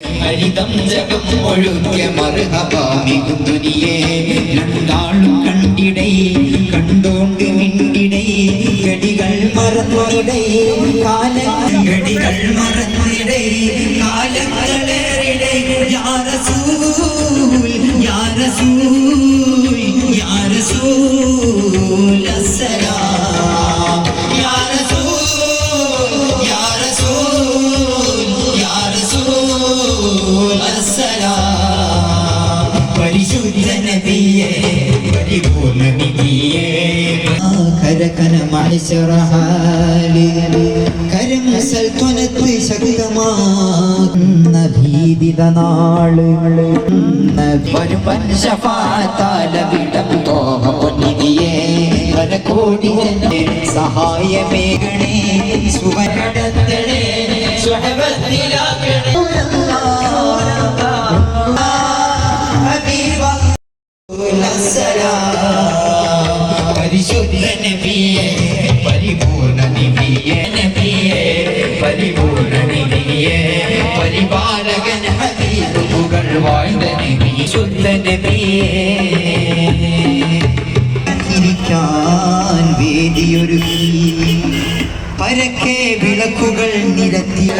ഹരിതം ജഗം ഒഴുകിയ മറുഹബാമികുന്തുനിയെ രണ്ടാളും കണ്ടിടൈ കണ്ടോണ്ട് മിണ്ടിടൈ ഗടികൾ മറന്നിടൈ കാലം ഗടികൾ മറന്നിടൈ കാലങ്ങളേറിടൈ യാ റസൂൽ യാ റസൂൽ യാ റസൂൽ അസ്സലാം. അസ്സലാം പരിശുദ്ധ നബിയേ പരിപൂർണ നബിയേ കരകന മത്സരഹാലി കരം സൽത്വനത്ത് ശക്തമാക്കുന്ന ഭീതിത നാളുകൾ വരുവൻ ശഫാത്താലവിടം തോഹ പൊന്നിതിയേ വരകോടി ജനേ സഹായമേകണേ സുവരടത്തണേ സുഹബത്തിലാക്കണേ പരിശുദ്ധ നബിയെ പരിപൂർണ നബിയെ നബിയെ പരിപൂർണ നബിയെ പരിപാലകൻ ഹബീബുകൾ വാഴ്ന്ന നബി ശുദ്ധ നബിയെ വേദിയൊരുക്കി പരക്കെ വിളക്കുകൾ നിരത്തിയ